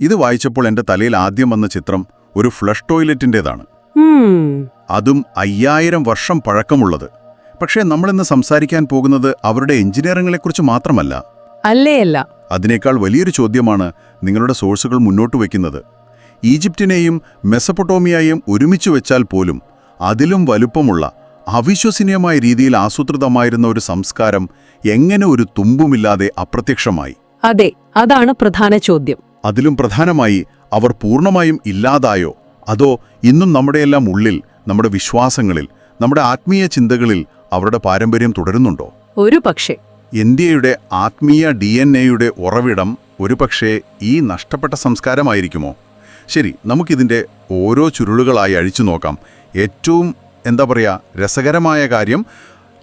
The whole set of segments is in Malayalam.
ഇത് വായിച്ചപ്പോൾ എന്റെ തലയിൽ ആദ്യം വന്ന ചിത്രം ഒരു ഫ്ലഷ് ടോയ്ലറ്റിന്റെതാണ്. അതും അയ്യായിരം വർഷം പഴക്കമുള്ളത്. പക്ഷേ നമ്മളിന്ന് സംസാരിക്കാൻ പോകുന്നത് അവരുടെ എഞ്ചിനീയറിംഗിനെക്കുറിച്ച് മാത്രമല്ല. അല്ലേ അല്ല. അതിനേക്കാൾ വലിയൊരു ചോദ്യമാണ് നിങ്ങളുടെ സോഴ്സുകൾ മുന്നോട്ട് വയ്ക്കുന്നത്. ഈജിപ്റ്റിനെയും മെസപ്പൊട്ടോമിയയും ഒരുമിച്ച് വെച്ചാൽ പോലും അതിലും വലുപ്പമുള്ള അവിശ്വസനീയമായ രീതിയിൽ ആസൂത്രിതമായിരുന്ന ഒരു സംസ്കാരം എങ്ങനെ ഒരു തുമ്പുമില്ലാതെ അപ്രത്യക്ഷമായി? അതെ അതാണ് പ്രധാന ചോദ്യം. അതിലും പ്രധാനമായി അവർ പൂർണമായും ഇല്ലാതായോ? അതോ ഇന്നും നമ്മുടെയെല്ലാം ഉള്ളിൽ നമ്മുടെ വിശ്വാസങ്ങളിൽ നമ്മുടെ ആത്മീയ ചിന്തകളിൽ അവരുടെ പാരമ്പര്യം തുടരുന്നുണ്ടോ? ഒരു പക്ഷേ ഇന്ത്യയുടെ ആത്മീയ ഡി എൻ എയുടെ ഉറവിടം ഒരുപക്ഷേ ഈ നഷ്ടപ്പെട്ട സംസ്കാരമായിരിക്കുമോ? ശരി നമുക്കിതിന്റെ ഓരോ ചുരുളുകളായി അഴിച്ചു നോക്കാം. ഏറ്റവും എന്താ പറയുക രസകരമായ കാര്യം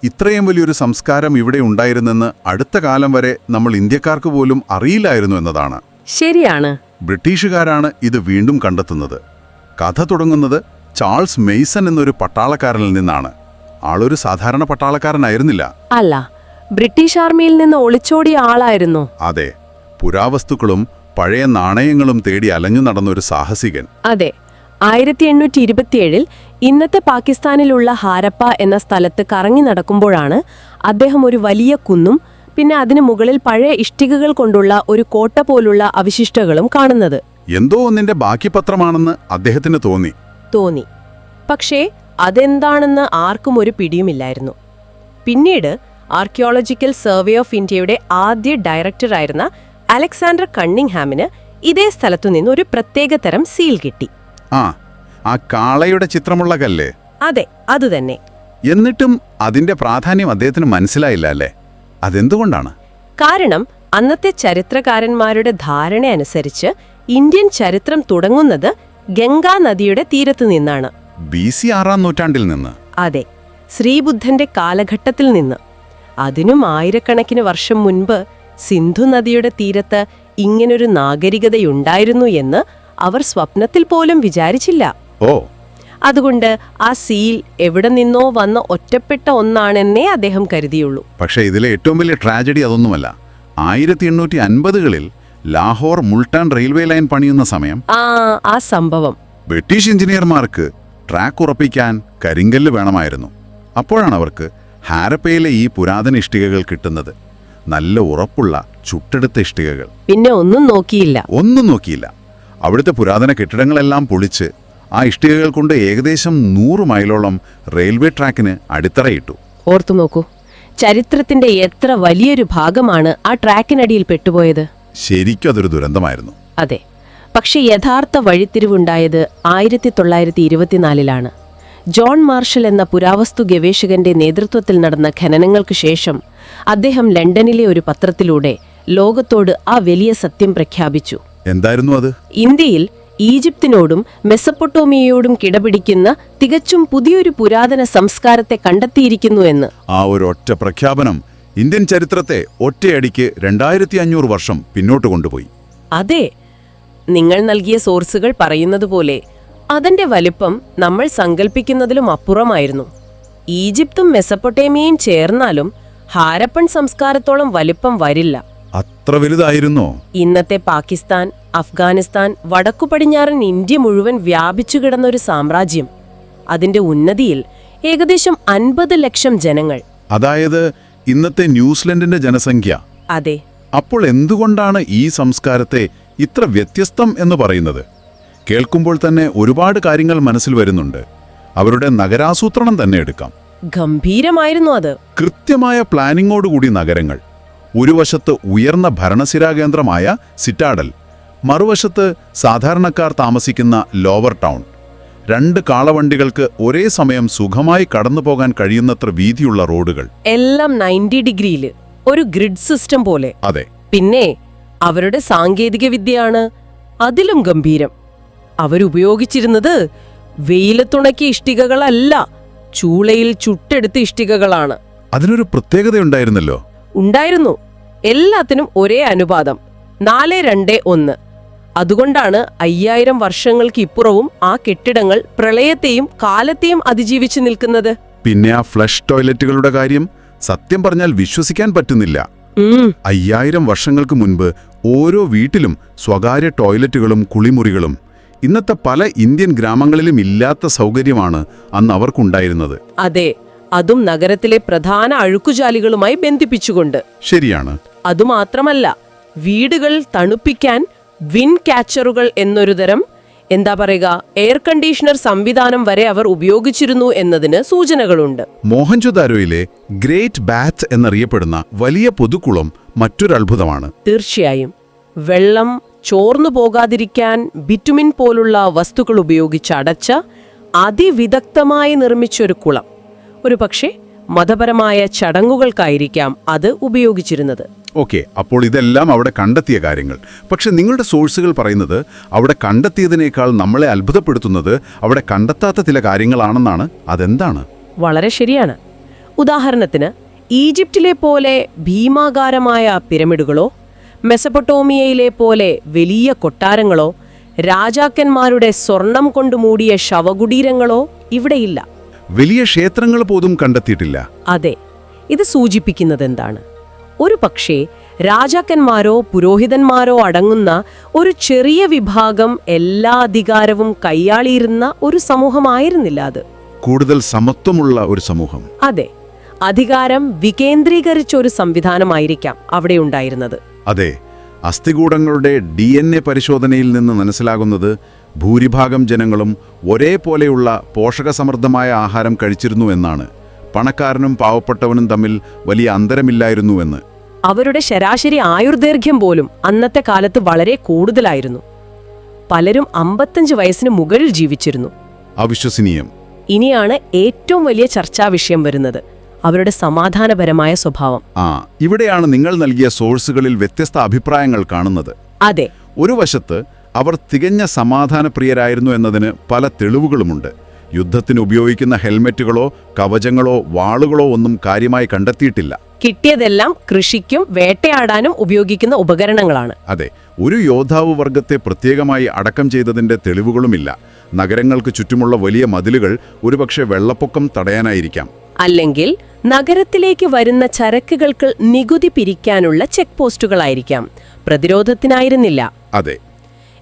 ഇത്രയും വലിയൊരു സംസ്കാരം ഇവിടെ ഉണ്ടായിരുന്നെന്ന് അടുത്ത കാലം വരെ നമ്മൾ ഇന്ത്യക്കാർക്ക് പോലും അറിയില്ലായിരുന്നു എന്നതാണ്. ശരിയാണ്. ബ്രിട്ടീഷുകാരാണ് ഇത് വീണ്ടും കണ്ടെത്തുന്നത്. കഥ തുടങ്ങുന്നത് ചാൾസ് മെയ്സൺ എന്നൊരു പട്ടാളക്കാരനിൽ നിന്നാണ്. ആളൊരു സാധാരണ പട്ടാളക്കാരനായിരുന്നില്ല. അല്ല ബ്രിട്ടീഷ് ആർമിയിൽ നിന്ന് ഒളിച്ചോടിയ ആളായിരുന്നു. അതെ പുരാവസ്തുക്കളും പഴയ നാണയങ്ങളും തേടി അലഞ്ഞു നടന്ന ഒരു സാഹസികൻ. അതെ ആയിരത്തി എണ്ണൂറ്റി ഇരുപത്തിയേഴിൽ ഇന്നത്തെ പാകിസ്ഥാനിലുള്ള ഹാരപ്പ എന്ന സ്ഥലത്ത് കറങ്ങി നടക്കുമ്പോഴാണ് അദ്ദേഹം ഒരു വലിയ കുന്നും പിന്നെ അതിന് മുകളിൽ പഴയ ഇഷ്ടികകൾ കൊണ്ടുള്ള ഒരു കോട്ട പോലുള്ള അവശിഷ്ടകളും കാണുന്നത്. എന്തോ ഒന്നിന്റെ ബാക്കി പത്രമാണെന്ന് അദ്ദേഹത്തിന് തോന്നി. തോന്നി. പക്ഷേ അതെന്താണെന്ന് ആർക്കും ഒരു പിടിയുമില്ലായിരുന്നു. പിന്നീട് ആർക്കിയോളജിക്കൽ സർവേ ഓഫ് ഇന്ത്യയുടെ ആദ്യ ഡയറക്ടറായിരുന്ന അലക്സാണ്ടർ കണ്ണിംഗ്ഹാമിന് ഇതേ സ്ഥലത്തു നിന്ന് ഒരു പ്രത്യേക തരം സീൽ കിട്ടി. ആ ആ കാളയുടെ ചിത്രമുള്ള കല്ലേ? അതെ അതുതന്നെ. എന്നിട്ടും അതിന്റെ പ്രാധാന്യം അദ്ദേഹത്തിന് മനസ്സിലായില്ല അല്ലേ? അതെന്തുകൊണ്ടാണ്? കാരണം അന്നത്തെ ചരിത്രകാരന്മാരുടെ ധാരണ അനുസരിച്ച് ഇന്ത്യൻ ചരിത്രം തുടങ്ങുന്നത് ഗംഗാ നദിയുടെ തീരത്ത് നിന്നാണ്. ബി സി ആറാം നൂറ്റാണ്ടിൽ നിന്ന്. അതെ ശ്രീബുദ്ധന്റെ കാലഘട്ടത്തിൽ നിന്ന്. അതിനും ആയിരക്കണക്കിന് വർഷം മുൻപ് സിന്ധു നദിയുടെ തീരത്ത് ഇങ്ങനൊരു നാഗരികതയുണ്ടായിരുന്നു എന്ന് അവർ സ്വപ്നത്തിൽ പോലും വിചാരിച്ചില്ല. ഓ അതുകൊണ്ട് ആ സീൽ എവിടെ നിന്നോ വന്ന ഒറ്റപ്പെട്ട ഒന്നാണെന്നേ അദ്ദേഹം കരുതിയുള്ളൂ. പക്ഷേ ഇതിലെ ഏറ്റവും വലിയ ട്രാജഡി അതൊന്നുമല്ല. ആയിരത്തി എണ്ണൂറ്റി അൻപതുകളിൽ ലാഹോർ മുൾട്ടാൻ റെയിൽവേ ലൈൻ പണിയുന്ന സമയം. ആ ആ സംഭവം. ബ്രിട്ടീഷ് എഞ്ചിനീയർമാർക്ക് ട്രാക്ക് ഉറപ്പിക്കാൻ കരിങ്കല്ല് വേണമായിരുന്നു. അപ്പോഴാണ് അവർക്ക് ഹാരപ്പയിലെ ഈ പുരാതന ഇഷ്ടികകൾ കിട്ടുന്നത്. നല്ല ഉറപ്പുള്ള ചുട്ടെടുത്ത ഇഷ്ടികകൾ. പിന്നെ ഒന്നും നോക്കിയില്ല. ഒന്നും നോക്കിയില്ല. അവിടുത്തെ പുരാതന കെട്ടിടങ്ങളെല്ലാം പൊളിച്ച് ആ ഇഷ്ടികകൾ കൊണ്ട് ഏകദേശം നൂറ് മൈലോളം റെയിൽവേ ട്രാക്കിന് അടിത്തറയിട്ടു. ഓർത്തു നോക്കൂ. ചരിത്രത്തിന്റെ എത്ര വലിയൊരു ഭാഗമാണ് ആ ട്രാക്കിനടിയിൽ പെട്ടുപോയത്. ശരിക്കും അതൊരു ദുരന്തമായിരുന്നു. അതെ. പക്ഷെ യഥാർത്ഥ വഴിത്തിരിവുണ്ടായത് ആയിരത്തി തൊള്ളായിരത്തി ഇരുപത്തിനാലിലാണ് ജോൺ മാർഷൽ എന്ന പുരാവസ്തു ഗവേഷകന്റെ നേതൃത്വത്തിൽ നടന്ന ഖനനങ്ങൾക്ക് ശേഷം അദ്ദേഹം ലണ്ടനിലെ ഒരു പത്രത്തിലൂടെ ലോകത്തോട് ആ വലിയ സത്യം പ്രഖ്യാപിച്ചു. എന്തായിരുന്നു അത്? ഇന്ത്യയിൽ ഈജിപ്തിനോടും മെസ്സപ്പൊട്ടോമിയയോടും കിടപിടിക്കുന്ന തികച്ചും പുതിയൊരു പുരാതന സംസ്കാരത്തെ കണ്ടെത്തിയിരിക്കുന്നു എന്ന്. ആ ഒരു ഒറ്റ പ്രഖ്യാപനം ഇന്ത്യൻ ചരിത്രത്തെ ഒറ്റയടിക്ക് രണ്ടായിരത്തി അഞ്ഞൂറ് വർഷം പിന്നോട്ട് കൊണ്ടുപോയി. അതെ നിങ്ങൾ നൽകിയ സോഴ്സുകൾ പറയുന്നത് പോലെ അതിന്റെ വലിപ്പം നമ്മൾ സങ്കല്പിക്കുന്നതിലും അപ്പുറമായിരുന്നു. ഈജിപ്തും മെസ്സപ്പൊട്ടേമിയയും ചേർന്നാലും ഹാരപ്പൻ സംസ്കാരത്തോളം വലിപ്പം വരില്ല. അത്ര വലുതായിരുന്നോ? ഇന്നത്തെ പാകിസ്ഥാൻ അഫ്ഗാനിസ്ഥാൻ വടക്കു പടിഞ്ഞാറൻ ഇന്ത്യ മുഴുവൻ വ്യാപിച്ചു കിടന്ന ഒരു സാമ്രാജ്യം. അതിന്റെ ഉന്നതിയിൽ ഏകദേശം അൻപത് ലക്ഷം ജനങ്ങൾ. അതായത് ഇന്നത്തെ ന്യൂസിലൻഡിന്റെ ജനസംഖ്യ. അതെ. അപ്പോൾ എന്തുകൊണ്ടാണ് ഈ സംസ്കാരത്തെ ഇത്ര വ്യത്യസ്തം എന്ന് പറയുന്നത്? കേൾക്കുമ്പോൾ തന്നെ ഒരുപാട് കാര്യങ്ങൾ മനസ്സിൽ വരുന്നുണ്ട്. അവരുടെ നഗരാസൂത്രണം തന്നെ എടുക്കാം. ഗംഭീരമായിരുന്നു അത്. കൃത്യമായ പ്ലാനിങ്ങോടുകൂടി നഗരങ്ങൾ. ഒരു വശത്ത് ഉയർന്ന ഭരണസിരാകേന്ദ്രമായ സിറ്റാഡൽ മറുവശത്ത് സാധാരണക്കാർ താമസിക്കുന്ന ലോവർ ടൗൺ. രണ്ട് കാളവണ്ടികൾക്ക് ഒരേ സമയം സുഖമായി കടന്നു പോകാൻ കഴിയുന്നത്ര വീതിയുള്ള റോഡുകൾ. എല്ലാം നയന്റി ഡിഗ്രിയിൽ ഒരു ഗ്രിഡ് സിസ്റ്റം പോലെ. അതെ. പിന്നെ അവരുടെ സാങ്കേതിക വിദ്യയാണ് അതിലും ഗംഭീരം. അവരുപയോഗിച്ചിരുന്നത് വെയിലത്തുണക്കിയ ഇഷ്ടികകളല്ല ചൂളയിൽ ചുട്ടെടുത്ത ഇഷ്ടികകളാണ്. അതിനൊരു പ്രത്യേകതയുണ്ടായിരുന്നല്ലോ. ഉണ്ടായിരുന്നു. എല്ലാത്തിനും ഒരേ അനുപാതം. നാല് രണ്ട് ഒന്ന്. അതുകൊണ്ടാണ് അയ്യായിരം വർഷങ്ങൾക്ക് ഇപ്പുറവും ആ കെട്ടിടങ്ങൾ പ്രളയത്തെയും കാലത്തെയും അതിജീവിച്ചു നിൽക്കുന്നത്. പിന്നെ ആ ഫ്ലഷ് ടോയ്ലറ്റുകളുടെ കാര്യം സത്യം പറഞ്ഞാൽ വിശ്വസിക്കാൻ പറ്റുന്നില്ല. അയ്യായിരം വർഷങ്ങൾക്ക് മുൻപ് ഓരോ വീട്ടിലും സ്വകാര്യ ടോയ്ലറ്റുകളും കുളിമുറികളും ഇന്നത്തെ പല ഇന്ത്യൻ ഗ്രാമങ്ങളിലും ഇല്ലാത്ത സൗകര്യമാണ് അന്ന് അവർക്കുണ്ടായിരുന്നത്. അതെ അതും നഗരത്തിലെ പ്രധാന അഴുക്കുചാലികളുമായി ബന്ധിപ്പിച്ചുകൊണ്ട്. ശരിയാണ്. അതുമാത്രമല്ല വീടുകൾ തണുപ്പിക്കാൻ വിൻ കാച്ചറുകൾ എന്നൊരു തരം എന്താ പറയുക എയർ കണ്ടീഷണർ സംവിധാനം വരെ അവർ ഉപയോഗിച്ചിരുന്നു എന്നതിന് സൂചനകളുണ്ട്. മോഹൻജൊദാരോയിലെ ഗ്രേറ്റ് ബാത്ത് എന്നറിയപ്പെടുന്ന വലിയ പൊതുക്കുളം മറ്റൊരു അത്ഭുതമാണ്. തീർച്ചയായും വെള്ളം ചോർന്നു പോകാതിരിക്കാൻ ബിറ്റുമിൻ പോലുള്ള വസ്തുക്കൾ ഉപയോഗിച്ച് അടച്ച അതിവിദഗ്ധമായി നിർമ്മിച്ചൊരു കുളം. ഒരു പക്ഷേ മതപരമായ ചടങ്ങുകൾക്കായിരിക്കാം അത് ഉപയോഗിച്ചിരുന്നത്. ഓക്കെ അപ്പോൾ ഇതെല്ലാം അവിടെ കണ്ടെത്തിയ കാര്യങ്ങൾ. പക്ഷെ നിങ്ങളുടെ സോഴ്സുകൾ പറയുന്നത് അവിടെ കണ്ടെത്തിയതിനേക്കാൾ നമ്മളെ അത്ഭുതപ്പെടുത്തുന്നത് അവിടെ കണ്ടെത്താത്ത ചില കാര്യങ്ങളാണെന്നാണ്. അതെന്താണ്? വളരെ ശരിയാണ്. ഉദാഹരണത്തിന് ഈജിപ്തിലെ പോലെ ഭീമാകാരമായ പിരമിഡുകളോ മെസപ്പൊട്ടോമിയയിലെ പോലെ വലിയ കൊട്ടാരങ്ങളോ രാജാക്കന്മാരുടെ സ്വർണം കൊണ്ട് മൂടിയ ശവകുടീരങ്ങളോ ഇവിടെയില്ല. വലിയ ക്ഷേത്രങ്ങൾ പോലും കണ്ടെത്തിയിട്ടില്ല. അതെ ഇത് സൂചിപ്പിക്കുന്നത് എന്താണ് ഒരു പക്ഷേ രാജാക്കന്മാരോ പുരോഹിതന്മാരോ അടങ്ങുന്ന ഒരു ചെറിയ വിഭാഗം എല്ലാ അധികാരവും കൈയാളിയിരുന്ന ഒരു സമൂഹമായിരുന്നില്ല അത്. കൂടുതൽ സമത്വമുള്ള ഒരു സമൂഹം. അതെ അധികാരം വികേന്ദ്രീകരിച്ച ഒരു സംവിധാനമായിരിക്കാം അവിടെ ഉണ്ടായിരുന്നത്. അതെ അസ്ഥികൂടങ്ങളുടെ ഡി എൻ എ പരിശോധനയിൽ നിന്ന് മനസ്സിലാകുന്നത് ഭൂരിഭാഗം ജനങ്ങളും ഒരേപോലെയുള്ള പോഷകസമൃദ്ധമായ ആഹാരം കഴിച്ചിരുന്നു എന്നാണ്. പണക്കാരനും പാവപ്പെട്ടവനും തമ്മിൽ വലിയ അന്തരമില്ലായിരുന്നുവെന്ന്. അവരുടെ ശരാശരി ആയുർദൈർഘ്യം പോലും അന്നത്തെ കാലത്ത് വളരെ കൂടുതലായിരുന്നു. പലരും അമ്പത്തഞ്ച് വയസ്സിന് മുകളിൽ ജീവിച്ചിരുന്നു. അവിശ്വസനീയം. ഇനിയാണ് ഏറ്റവും വലിയ ചർച്ചാ വിഷയം വരുന്നത്. അവരുടെ സമാധാനപരമായ സ്വഭാവം. ആ ഇവിടെയാണ് നിങ്ങൾ നൽകിയ സോഴ്സുകളിൽ വ്യത്യസ്ത അഭിപ്രായങ്ങൾ കാണുന്നത്. അതെ. ഒരു വശത്ത് അവർ തികഞ്ഞ സമാധാനപ്രിയരായിരുന്നു എന്നതിന് പല തെളിവുകളുമുണ്ട്. യുദ്ധത്തിന് ഉപയോഗിക്കുന്ന ഹെൽമെറ്റുകളോ കവചങ്ങളോ വാളുകളോ ഒന്നും കാര്യമായി കണ്ടെത്തിയിട്ടില്ല. കിട്ടിയതെല്ലാം കൃഷിക്കും വേട്ടയാടാനും ഉപയോഗിക്കുന്ന ഉപകരണങ്ങളാണ്. അതെ ഒരു യോദ്ധാവ് വർഗത്തെ പ്രത്യേകമായി അടക്കം ചെയ്തതിന്റെ തെളിവുകളുമില്ല. നഗരങ്ങൾക്ക് ചുറ്റുമുള്ള വലിയ മതിലുകൾ ഒരുപക്ഷെ വെള്ളപ്പൊക്കം തടയാനായിരിക്കാം. അല്ലെങ്കിൽ നഗരത്തിലേക്ക് വരുന്ന ചരക്കുകൾക്ക് നികുതി പിരിക്കാനുള്ള ചെക്ക് പോസ്റ്റുകളായിരിക്കാം പ്രതിരോധത്തിനായിരുന്നില്ല. അതെ.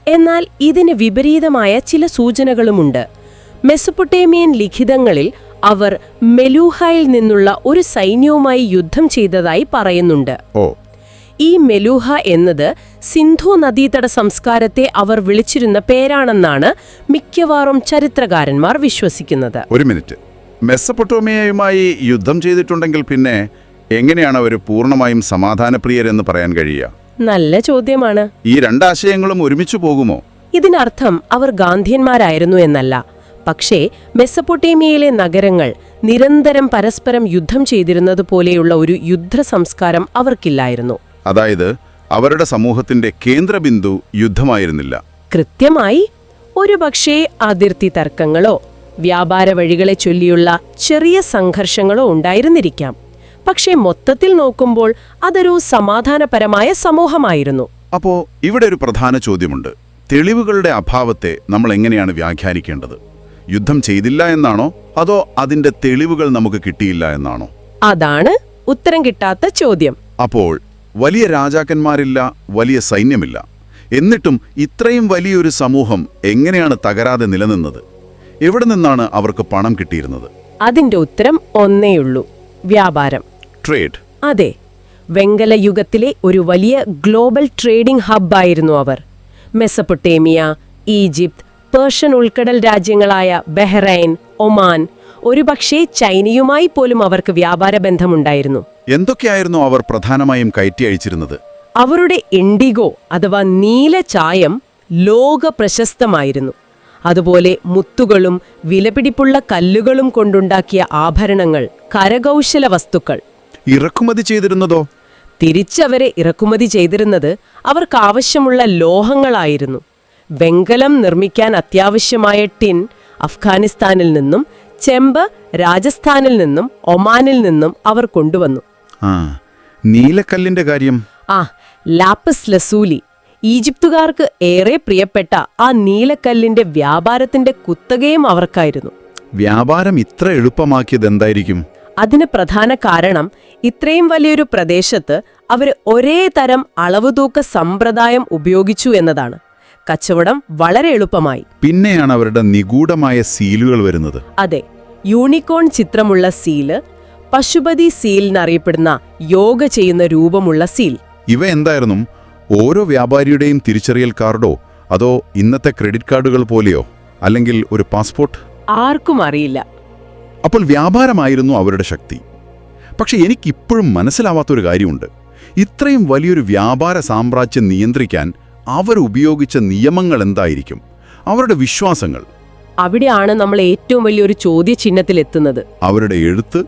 എന്നാൽ ഇതിന് വിപരീതമായ ചില സൂചനകളുമുണ്ട്. മെസ്സപ്പൊട്ടേമിയൻ ലിഖിതങ്ങളിൽ അവർ മെലൂഹയിൽ നിന്നുള്ള ഒരു സൈന്യവുമായി യുദ്ധം ചെയ്തതായി പറയുന്നുണ്ട്. ഓ. ഈ മെലൂഹ എന്നത് സിന്ധു നദീതട സംസ്കാരത്തെ അവർ വിളിച്ചിരുന്ന പേരാണെന്നാണ് മിക്കവാറും ചരിത്രകാരന്മാർ വിശ്വസിക്കുന്നത്. ഒരു മിനിറ്റ്. മെസ്സപ്പൊട്ടോമിയയുമായി യുദ്ധം ചെയ്തിട്ടുണ്ടെങ്കിൽ പിന്നെ എങ്ങനെയാണ് അവർ പൂർണമായും സമാധാനപ്രിയരെന്ന് പറയാൻ കഴിയുക? നല്ല ചോദ്യമാണ്. ഈ രണ്ടാശയങ്ങളും ഒരുമിച്ച് പോകുമോ? ഇതിനർത്ഥം അവർ ഗാന്ധിയന്മാരായിരുന്നു എന്നല്ല. പക്ഷേ മെസ്സപ്പൊട്ടേമിയയിലെ നഗരങ്ങൾ നിരന്തരം പരസ്പരം യുദ്ധം ചെയ്തിരുന്നത് പോലെയുള്ള ഒരു യുദ്ധ സംസ്കാരം അവർക്കില്ലായിരുന്നു. അതായത് അവരുടെ സമൂഹത്തിന്റെ കേന്ദ്രബിന്ദു യുദ്ധമായിരുന്നില്ല. കൃത്യമായി ഒരുപക്ഷേ അതിർത്തി തർക്കങ്ങളോ വ്യാപാര വഴികളെ ചൊല്ലിയുള്ള ചെറിയ സംഘർഷങ്ങളോ ഉണ്ടായിരുന്നിരിക്കാം. പക്ഷേ മൊത്തത്തിൽ നോക്കുമ്പോൾ അതൊരു സമാധാനപരമായ സമൂഹമായിരുന്നു. അപ്പോ ഇവിടെ ഒരു പ്രധാന ചോദ്യമുണ്ട്. തെളിവുകളുടെ അഭാവത്തെ നമ്മൾ എങ്ങനെയാണ് വ്യാഖ്യാനിക്കേണ്ടത്? യുദ്ധം ചെയ്തില്ല എന്നാണോ? അതോ അതിന്റെ തെളിവുകൾ നമുക്ക് കിട്ടിയില്ല എന്നാണോ? അതാണ് ഉത്തരം കിട്ടാത്ത ചോദ്യം. അപ്പോൾ വലിയ രാജാക്കന്മാരില്ല വലിയ സൈന്യമില്ല. എന്നിട്ടും ഇത്രയും വലിയൊരു സമൂഹം എങ്ങനെയാണ് തകരാതെ നിലനിന്നത്? എവിടെ നിന്നാണ് അവർക്ക് പണം കിട്ടിയിരുന്നത്? അതിന്റെ ഉത്തരം ഒന്നേയുള്ളൂ വ്യാപാരം. ട്രേഡ് അതെ. വെങ്കല യുഗത്തിലെ ഒരു വലിയ ഗ്ലോബൽ ട്രേഡിംഗ് ഹബ്ബായിരുന്നു അവർ. മെസ്സപ്പൊട്ടേമിയ ഈജിപ്ത് പേർഷ്യൻ ഉൾക്കടൽ രാജ്യങ്ങളായ ബഹ്റൈൻ ഒമാൻ ഒരുപക്ഷെ ചൈനയുമായി പോലും അവർക്ക് വ്യാപാര ബന്ധമുണ്ടായിരുന്നു. എന്തൊക്കെയായിരുന്നു അവർ പ്രധാനമായും കയറ്റി അയച്ചിരുന്നത് അവരുടെ ഇൻഡിഗോ അഥവാ നീല ചായം ലോക പ്രശസ്തമായിരുന്നു അതുപോലെ മുത്തുകളും വിലപിടിപ്പുള്ള കല്ലുകളും കൊണ്ടുണ്ടാക്കിയ ആഭരണങ്ങൾ കരകൗശല വസ്തുക്കൾ. ഇറക്കുമതി ചെയ്തിരുന്നതോ? തിരിച്ചവരെ ഇറക്കുമതി ചെയ്തിരുന്നത് അവർക്കാവശ്യമുള്ള ലോഹങ്ങളായിരുന്നു. വെങ്കലം നിർമ്മിക്കാൻ അത്യാവശ്യമായ ടിൻ അഫ്ഗാനിസ്ഥാനിൽ നിന്നും ചെമ്പ് രാജസ്ഥാനിൽ നിന്നും ഒമാനിൽ നിന്നും അവർ കൊണ്ടുവന്നു. ആ നീലക്കല്ലിന്റെ കാര്യം? ആ ലാപ്പസ് ലസൂലി ഈജിപ്തുകാർക്ക് ഏറെ പ്രിയപ്പെട്ട ആ നീലക്കല്ലിന്റെ വ്യാപാരത്തിന്റെ കുത്തകയും അവർക്കായിരുന്നു. വ്യാപാരം ഇത്ര എളുപ്പമാക്കിയത് എന്തായിരിക്കും? അതിന് പ്രധാന കാരണം ഇത്രയും വലിയൊരു പ്രദേശത്ത് അവർ ഒരേ തരം അളവുതൂക്ക സമ്പ്രദായം ഉപയോഗിച്ചു എന്നതാണ്. കച്ചവടം വളരെ എളുപ്പമായി. പിന്നെയാണ് അവരുടെ നിഗൂഢമായ സീലുകൾ വരുന്നത്. അതെ യൂണിക്കോൺ ചിത്രമുള്ള സീൽ പശുപതി സീൽ എന്നറിയപ്പെടുന്ന യോഗ ചെയ്യുന്ന രൂപമുള്ള സീൽ. ഇവ എന്തായിരുന്നു? ഓരോ വ്യാപാരിയുടെയും തിരിച്ചറിയൽ കാർഡോ അതോ ഇന്നത്തെ ക്രെഡിറ്റ് കാർഡുകൾ പോലെയോ? അല്ലെങ്കിൽ ഒരു പാസ്പോർട്ട്? ആർക്കും അറിയില്ല. അപ്പോൾ വ്യാപാരമായിരുന്നു അവരുടെ ശക്തി. പക്ഷെ എനിക്കിപ്പോഴും മനസ്സിലാവാത്തൊരു കാര്യമുണ്ട്. ഇത്രയും വലിയൊരു വ്യാപാര സാമ്രാജ്യം നിയന്ത്രിക്കാൻ അവർ ഉപയോഗിച്ച നിയമങ്ങൾ എന്തായിരിക്കും? അവരുടെ വിശ്വാസങ്ങൾ. അവിടെയാണ് നമ്മൾ ഏറ്റവും വലിയൊരു ചോദ്യചിഹ്നത്തിലെത്തുന്നത്. അവരുടെ എഴുത്ത്?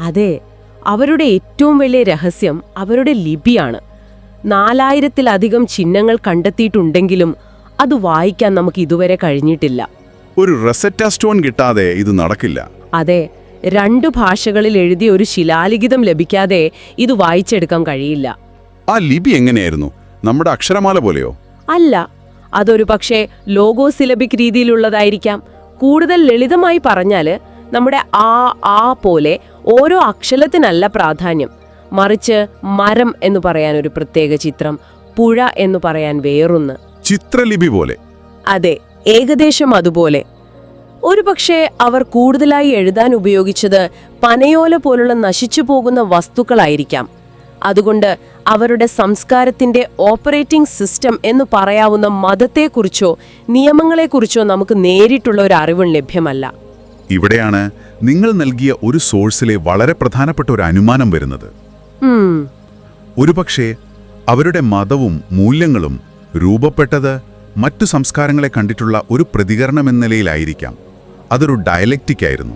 അതെ അവരുടെ ഏറ്റവും വലിയ രഹസ്യം അവരുടെ ലിപിയാണ്. നാലായിരത്തിലധികം ചിഹ്നങ്ങൾ കണ്ടെത്തിയിട്ടുണ്ടെങ്കിലും അത് വായിക്കാൻ നമുക്ക് ഇതുവരെ കഴിഞ്ഞിട്ടില്ല. ഒരു റെസറ്റ സ്റ്റോൺ കിട്ടാതെ ഇത് നടക്കില്ല. അതെ രണ്ട് ഭാഷകളിൽ എഴുതിയ ഒരു ശിലാലിഖിതം ലഭിക്കാതെ ഇത് വായിച്ചെടുക്കാൻ കഴിയില്ല. ആ ലിപി എങ്ങനെയായിരുന്നു? നമ്മുടെ അക്ഷരമാല പോലെയോ? അല്ല അതൊരു പക്ഷേ ലോഗോ സിലബിക് രീതിയിലുള്ളതായിരിക്കാം. കൂടുതൽ ലളിതമായി പറഞ്ഞാൽ നമ്മുടെ ആ ആ പോലെ ഓരോ അക്ഷരത്തിനല്ല പ്രാധാന്യം. മറിച്ച് മരം എന്ന് പറയാൻ ഒരു പ്രത്യേക ചിത്രം പുഴ എന്ന് പറയാൻ വേറൊന്ന്. ചിത്രലിപി പോലെ. അതെ ഏകദേശം അതുപോലെ. ഒരുപക്ഷെ അവർ കൂടുതലായി എഴുതാൻ ഉപയോഗിച്ചത് പനയോല പോലുള്ള നശിച്ചു പോകുന്ന വസ്തുക്കളായിരിക്കാം. അതുകൊണ്ട് അവരുടെ സംസ്കാരത്തിന്റെ ഓപ്പറേറ്റിംഗ് സിസ്റ്റം എന്ന് പറയാവുന്ന മതത്തെക്കുറിച്ചോ നിയമങ്ങളെക്കുറിച്ചോ നമുക്ക് നേരിട്ടുള്ള ഒരു അറിവും ലഭ്യമല്ല. ഇവിടെയാണ് നിങ്ങൾ നൽകിയ ഒരു സോഴ്സിലെ വളരെ പ്രധാനപ്പെട്ട ഒരു അനുമാനം വരുന്നത്. ഒരുപക്ഷെ അവരുടെ മതവും മൂല്യങ്ങളും രൂപപ്പെട്ടത് മറ്റു സംസ്കാരങ്ങളെ കണ്ടിട്ടുള്ള ഒരു പ്രതികരണം എന്ന നിലയിലായിരിക്കാം. അതൊരു ഡയലക്റ്റിക് ആയിരുന്നു.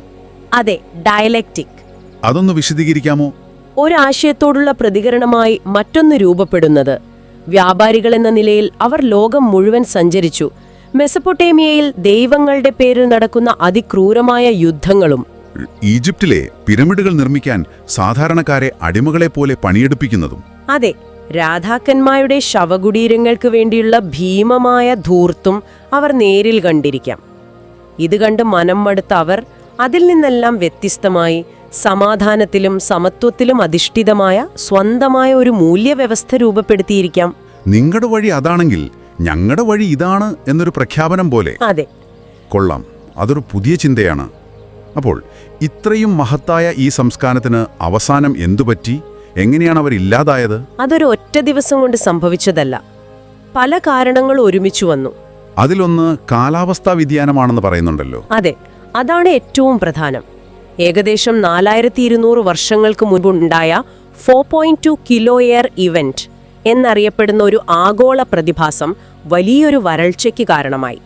അതെ ഡയലക്റ്റിക് അതൊന്ന് വിശദീകരിക്കാമോ? ഒരാശയത്തോടുള്ള പ്രതികരണമായി മറ്റൊന്ന് രൂപപ്പെടുന്നത്. വ്യാപാരികൾ എന്ന നിലയിൽ അവർ ലോകം മുഴുവൻ സഞ്ചരിച്ചു. മെസപ്പൊട്ടേമിയയിൽ ദൈവങ്ങളുടെ പേരിൽ നടക്കുന്ന അതിക്രൂരമായ യുദ്ധങ്ങളും ഈജിപ്തിലെ പിരമിഡുകൾ നിർമ്മിക്കാൻ സാധാരണക്കാരെ അടിമകളെ പോലെ പണിയെടുപ്പിക്കുന്നതും അതെ രാധാക്കന്മാരുടെ ശവകുടീരങ്ങൾക്ക് വേണ്ടിയുള്ള ഭീമമായ ധൂർത്തും അവർ നേരിൽ കണ്ടിരിക്കാം. ഇത് കണ്ട് മനം മടുത്ത അവർ അതിൽ നിന്നെല്ലാം വ്യത്യസ്തമായി സമാധാനത്തിലും സമത്വത്തിലും അധിഷ്ഠിതമായ സ്വന്തമായ ഒരു മൂല്യവ്യവസ്ഥ രൂപപ്പെടുത്തിയിരിക്കാം. നിങ്ങളുടെ വഴി അതാണെങ്കിൽ ഞങ്ങളുടെ വഴി ഇതാണ് എന്നൊരു പ്രഖ്യാപനം പോലെ. അതെ. കൊള്ളാം അതൊരു പുതിയ ചിന്തയാണ്. അപ്പോൾ ഇത്രയും മഹത്തായ ഈ സംസ്കാരത്തിന് അവസാനം എന്തുപറ്റി? എങ്ങനെയാണ് അവർ ഇല്ലാതായത്? അതൊരു ഒറ്റ ദിവസം കൊണ്ട് സംഭവിച്ചതല്ല. പല കാരണങ്ങൾ ഒരുമിച്ചു വന്നു. അതിലൊന്ന് കാലാവസ്ഥാ വ്യതിയാനമാണെന്ന് പറയുന്നുണ്ടല്ലോ. അതെ അതാണ് ഏറ്റവും പ്രധാനം. ഏകദേശം നാലായിരത്തി ഇരുന്നൂറ് വർഷങ്ങൾക്ക് മുൻപുണ്ടായ four point two kilo year event എന്നറിയപ്പെടുന്ന ഒരു ആഗോള പ്രതിഭാസം വലിയൊരു വരൾച്ചയ്ക്ക് കാരണമായി.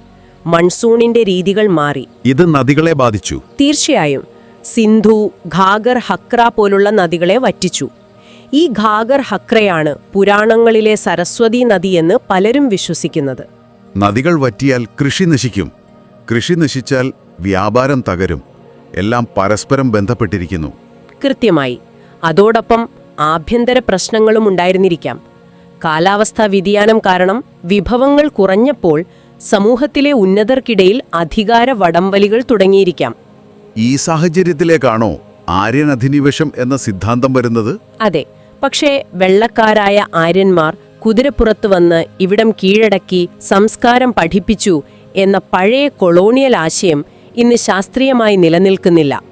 മൺസൂണിന്റെ രീതികൾ മാറി. ഇത് നദികളെ ബാധിച്ചു. തീർച്ചയായും. സിന്ധു ഘാഗർ ഹക്ര പോലുള്ള നദികളെ വറ്റിച്ചു. ഈ ഘാഗർ ഹക്രയാണ് പുരാണങ്ങളിലെ സരസ്വതി നദിയെന്ന് പലരും വിശ്വസിക്കുന്നത്. നദികൾ വറ്റിയാൽ കൃഷി നശിക്കും. കൃഷി നശിച്ചാൽ വ്യാപാരം തകരും. എല്ലാം പരസ്പരം ബന്ധപ്പെട്ടിരിക്കുന്നു. കൃത്യമായി. അതോടൊപ്പം ആഭ്യന്തര പ്രശ്നങ്ങളും ഉണ്ടായിരുന്നിരിക്കാം. കാലാവസ്ഥാ വ്യതിയാനം കാരണം വിഭവങ്ങൾ കുറഞ്ഞപ്പോൾ സമൂഹത്തിലെ ഉന്നതർക്കിടയിൽ അധികാര വടംവലികൾ തുടങ്ങിയിരിക്കാം. ഈ സാഹചര്യത്തിലേക്കാണോ ആര്യൻ അധിനിവേശം എന്ന സിദ്ധാന്തം വരുന്നത്? അതെ. പക്ഷേ വെള്ളക്കാരായ ആര്യന്മാർ കുതിരപ്പുറത്ത് വന്ന് ഇവിടം കീഴടക്കി സംസ്കാരം പഠിപ്പിച്ചു എന്ന പഴയ കൊളോണിയൽ ആശയം ഇന്ന് ശാസ്ത്രീയമായി നിലനിൽക്കുന്നില്ല.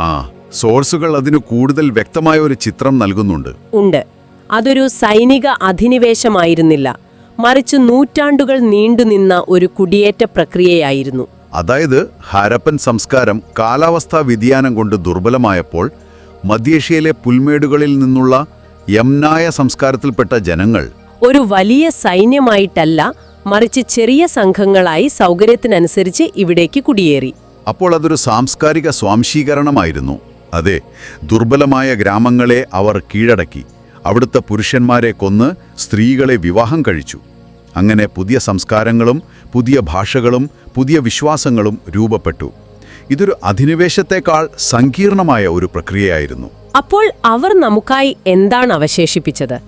ആ സോഴ്സുകൾ അതിന് കൂടുതൽ വ്യക്തമായ ഒരു ചിത്രം നൽകുന്നുണ്ട്. ഉണ്ട്. അതൊരു സൈനിക അധിനിവേശമായിരുന്നില്ല. മറിച്ച് നൂറ്റാണ്ടുകൾ നീണ്ടുനിന്ന ഒരു കുടിയേറ്റ പ്രക്രിയയായിരുന്നു. അതായത് ഹാരപ്പൻ സംസ്കാരം കാലാവസ്ഥാ വ്യതിയാനം കൊണ്ട് ദുർബലമായപ്പോൾ മധ്യേഷ്യയിലെ പുൽമേടുകളിൽ നിന്നുള്ള യംനായ സംസ്കാരത്തിൽപ്പെട്ട ജനങ്ങൾ ഒരു വലിയ സൈന്യമായിട്ടല്ല മറിച്ച് ചെറിയ സംഘങ്ങളായി സൗകര്യത്തിനനുസരിച്ച് ഇവിടേക്ക് കുടിയേറി. അപ്പോൾ അതൊരു സാംസ്കാരിക സ്വാംശീകരണമായിരുന്നു. അതെ ദുർബലമായ ഗ്രാമങ്ങളെ അവർ കീഴടക്കി. അവിടുത്തെ പുരുഷന്മാരെ കൊന്ന് സ്ത്രീകളെ വിവാഹം കഴിച്ചു. അങ്ങനെ പുതിയ സംസ്കാരങ്ങളും പുതിയ ഭാഷകളും പുതിയ വിശ്വാസങ്ങളും രൂപപ്പെട്ടു. ഇതൊരു അധിനിവേശത്തെക്കാൾ സങ്കീർണമായ ഒരു പ്രക്രിയയായിരുന്നു. അപ്പോൾ അവർ നമുക്കായി എന്താണ് അവശേഷിപ്പിച്ചത്?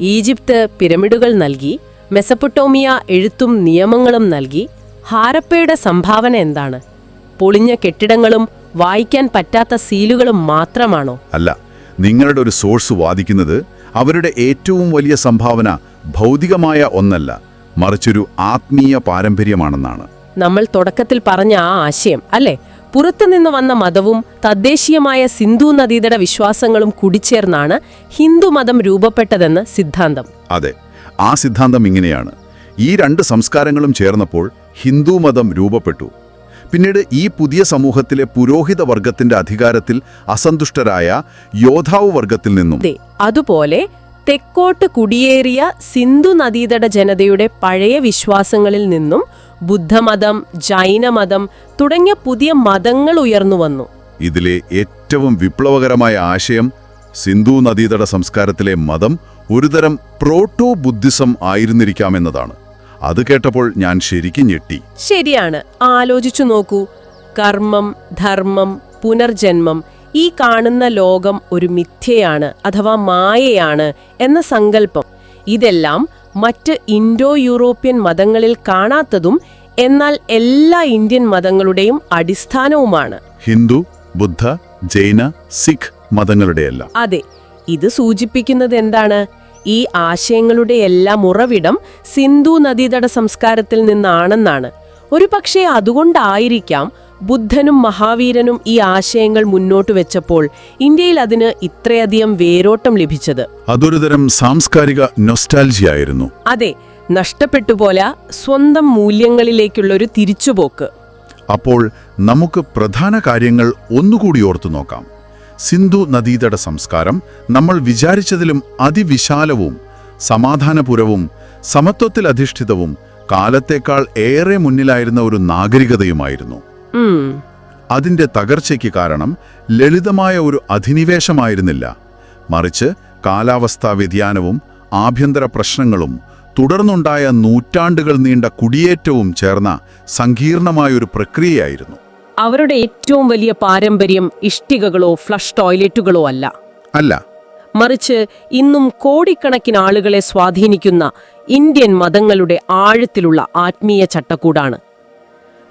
ഈജിപ്ത് പിരമിഡുകൾ നൽകി മെസപ്പൊട്ടോമിയ എഴുത്തും നിയമങ്ങളും നൽകി ഹാരപ്പയുടെ സംഭാവന എന്താണ്? പൊളിഞ്ഞ കെട്ടിടങ്ങളും വായിക്കാൻ പറ്റാത്ത സീലുകളും മാത്രമാണോ? അല്ല നിങ്ങളുടെ ഒരു സോഴ്സ് വാദിക്കുന്നത് അവരുടെ ഏറ്റവും വലിയ സംഭാവന ഭൗതികമായ ഒന്നല്ല മറിച്ചൊരു ആത്മീയ പാരമ്പര്യമാണെന്നാണ്. നമ്മൾ തുടക്കത്തിൽ പറഞ്ഞ ആ ആശയം അല്ലേ? പുറത്തുനിന്ന് വന്ന മതവും തദ്ദേശീയമായ സിന്ധു നദീതട വിശ്വാസങ്ങളും കൂടിച്ചേർന്നാണ് ഹിന്ദുമതം രൂപപ്പെട്ടതെന്ന് സിദ്ധാന്തം. അതെ ആ സിദ്ധാന്തം ഇങ്ങനെയാണ്. ഈ രണ്ട് സംസ്കാരങ്ങളും ചേർന്നപ്പോൾ ഹിന്ദു മതം രൂപപ്പെട്ടു. പിന്നീട് ഈ പുതിയ സമൂഹത്തിലെ പുരോഹിത വർഗത്തിന്റെ അധികാരത്തിൽ അസന്തുഷ്ടരായ യോദ്ധാവ് വർഗത്തിൽ നിന്നും അതുപോലെ തെക്കോട്ട് കുടിയേറിയ സിന്ധു നദീതട ജനതയുടെ പഴയ വിശ്വാസങ്ങളിൽ നിന്നും ബുദ്ധമതം ജൈനമതം തുടങ്ങിയ പുതിയ മതങ്ങൾ ഉയർന്നു വന്നു. ഇതിലെ ഏറ്റവും വിപ്ലവകരമായ ആശയം സിന്ധു നദീതട സംസ്കാരത്തിലെ മതം ഒരുതരം പ്രോട്ടോ ബുദ്ധിസം ആയിരുന്നിരിക്കാമെന്നതാണ്. അത് കേട്ടപ്പോൾ ഞാൻ ശരിക്കും ഞെട്ടി. ശരിയാണ്. ആലോചിച്ചു നോക്കൂ. കർമ്മം ധർമ്മം പുനർജന്മം ഈ കാണുന്ന ലോകം ഒരു മിഥ്യയാണ് അഥവാ മായയാണ് എന്ന സങ്കല്പം. ഇതെല്ലാം മറ്റ് ഇൻഡോ യൂറോപ്യൻ മതങ്ങളിൽ കാണാത്തതും എന്നാൽ എല്ലാ ഇന്ത്യൻ മതങ്ങളുടെയും അടിസ്ഥാനവുമാണ്. ഹിന്ദു ബുദ്ധ ജൈന സിഖ് മതങ്ങളുടെയല്ല. അതെ ഇത് സൂചിപ്പിക്കുന്നത് എന്താണ്? ഈ ആശയങ്ങളുടെ എല്ലാം ഉറവിടം സിന്ധു നദീതട സംസ്കാരത്തിൽ നിന്നാണെന്നാണ്. ഒരു പക്ഷേ അതുകൊണ്ടായിരിക്കാം ബുദ്ധനും മഹാവീരനും ഈ ആശയങ്ങൾ മുന്നോട്ട് വെച്ചപ്പോൾ ഇന്ത്യയിൽ അതിന് ഇത്രയധികം വേരോട്ടം ലഭിച്ചത്. അതൊരു തരം സാംസ്കാരിക നൊസ്റ്റാൽജിയായിരുന്നു. അതെ നഷ്ടപ്പെട്ടുപോല സ്വന്തം മൂല്യങ്ങളിലേക്കുള്ള ഒരു തിരിച്ചുപോക്ക്. അപ്പോൾ നമുക്ക് പ്രധാന കാര്യങ്ങൾ ഒന്നുകൂടി ഓർത്തു നോക്കാം സിന്ധു നദീതട സംസ്കാരം നമ്മൾ വിചാരിച്ചതിലും അതിവിശാലവും സമാധാനപുരവും സമത്വത്തിൽ അധിഷ്ഠിതവും കാലത്തേക്കാൾ ഏറെ മുന്നിലായിരുന്ന ഒരു നാഗരികതയുമായിരുന്നു. അതിന്റെ തകർച്ചയ്ക്ക് കാരണം ലളിതമായ ഒരു അധിനിവേശമായിരുന്നില്ല. മറിച്ച് കാലാവസ്ഥാ വ്യതിയാനവും ആഭ്യന്തര പ്രശ്നങ്ങളും തുടർന്നുണ്ടായ നൂറ്റാണ്ടുകൾ നീണ്ട കുടിയേറ്റവും ചേർന്ന സങ്കീർണമായൊരു പ്രക്രിയയായിരുന്നു. അവരുടെ ഏറ്റവും വലിയ പാരമ്പര്യം ഇഷ്ടികകളോ ഫ്ലഷ് ടോയ്ലറ്റുകളോ അല്ല. അല്ല. മറിച്ച് ഇന്നും കോടിക്കണക്കിന് ആളുകളെ സ്വാധീനിക്കുന്ന ഇന്ത്യൻ മതങ്ങളുടെ ആഴത്തിലുള്ള ആത്മീയ ചട്ടക്കൂടാണ്.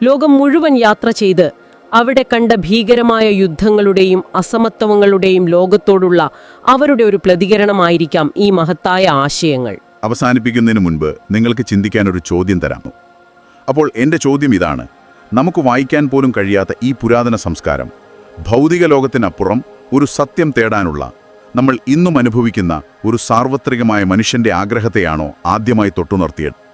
ലോകം മുഴുവൻ യാത്ര ചെയ്ത് അവിടെ കണ്ട ഭീകരമായ യുദ്ധങ്ങളുടെയും അസമത്വങ്ങളുടെയും ലോകത്തോടുള്ള അവരുടെ ഒരു പ്രതികരണമായിരിക്കാം ഈ മഹത്തായ ആശയങ്ങൾ. അവസാനിപ്പിക്കുന്നതിന് മുൻപ് നിങ്ങൾക്ക് ചിന്തിക്കാൻ ഒരു ചോദ്യം തരാമോ? അപ്പോൾ എന്റെ ചോദ്യം ഇതാണ്. നമുക്ക് വായിക്കാൻ പോലും കഴിയാത്ത ഈ പുരാതന സംസ്കാരം. ഭൗതിക ലോകത്തിനപ്പുറം ഒരു സത്യം തേടാനുള്ള നമ്മൾ ഇന്നും അനുഭവിക്കുന്ന ഒരു സാർവത്രികമായ മനുഷ്യന്റെ ആഗ്രഹത്തെയാണോ ആദ്യമായി തൊട്ടുണർത്തിയത്?